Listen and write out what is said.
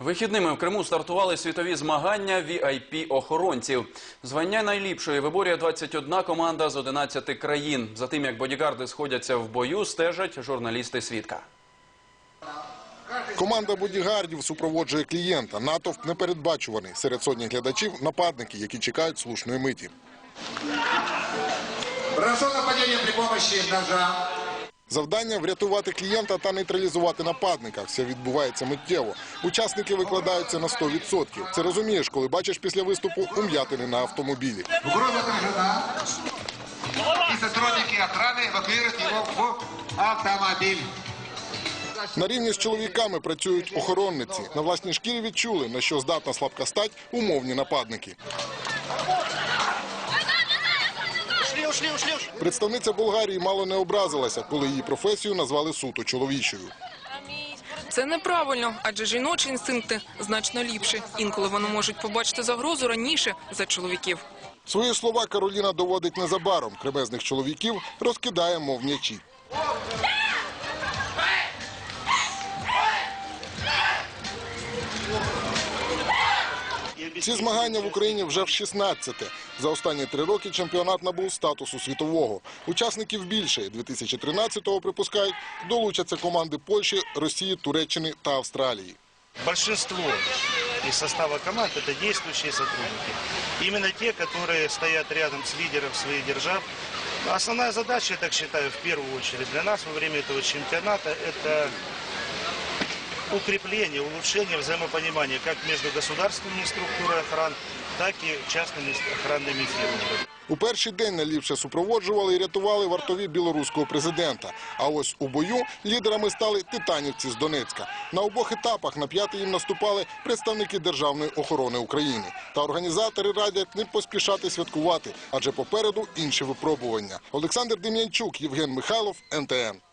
Вихідними в Криму стартували світові змагання VIP-охоронців. Звання найліпшої виборює 21 команда з 11 країн. За тим, як бодігарди сходяться в бою, стежать журналісти свідка. Команда бодігардів супроводжує клієнта. Натовп непередбачуваний. Серед сотні глядачів нападники, які чекають слушної миті. Бросок нападения при помощи ножа. Завдання врятувати клієнта та нейтралізувати нападника. Все відбувається миттєво. Учасники викладаються на 100%. Це розумієш, коли бачиш після виступу ум'ятини на автомобілі. Угроза отражена. И сотрудники охраны эвакуируют его в автомобиль. На рівні з чоловіками працюють охоронниці. На власній шкірі відчули, на що здатна слабка стать умовні нападники. Представниця Болгарії мало не образилася, коли її професію назвали суто чоловічою. Це неправильно, адже жіночі інстинкти значно ліпші. Інколи вони можуть побачити загрозу раніше за чоловіків. Свої слова Кароліна доводить незабаром. Кремезних чоловіків розкидає, мов м'ячі. Ці змагання в Україні вже в 16-те. За останні три роки чемпіонат набув статусу світового. Учасників більше. 2013-го, припускають, долучаться команди Польщі, Росії, Туреччини та Австралії. Большинство из состава команд это действующие сотрудники. Именно те, которые стоят рядом с лидером своих держав. Основная задача, я так считаю, в первую очередь для нас во время этого чемпионата это укрепление, улучшение взаимопонимания как между государственными структурами охран, так и частными охранными фирмами. У перший день найліпше супроводжували і рятували вартові білоруського президента. А ось у бою лідерами стали титанівці з Донецька. На обох етапах на п'ятий їм наступали представники Державної охорони України. Та організатори радять не поспішати святкувати, адже попереду інші випробування. Олександр Дем'янчук, Євген Михайлов, НТН.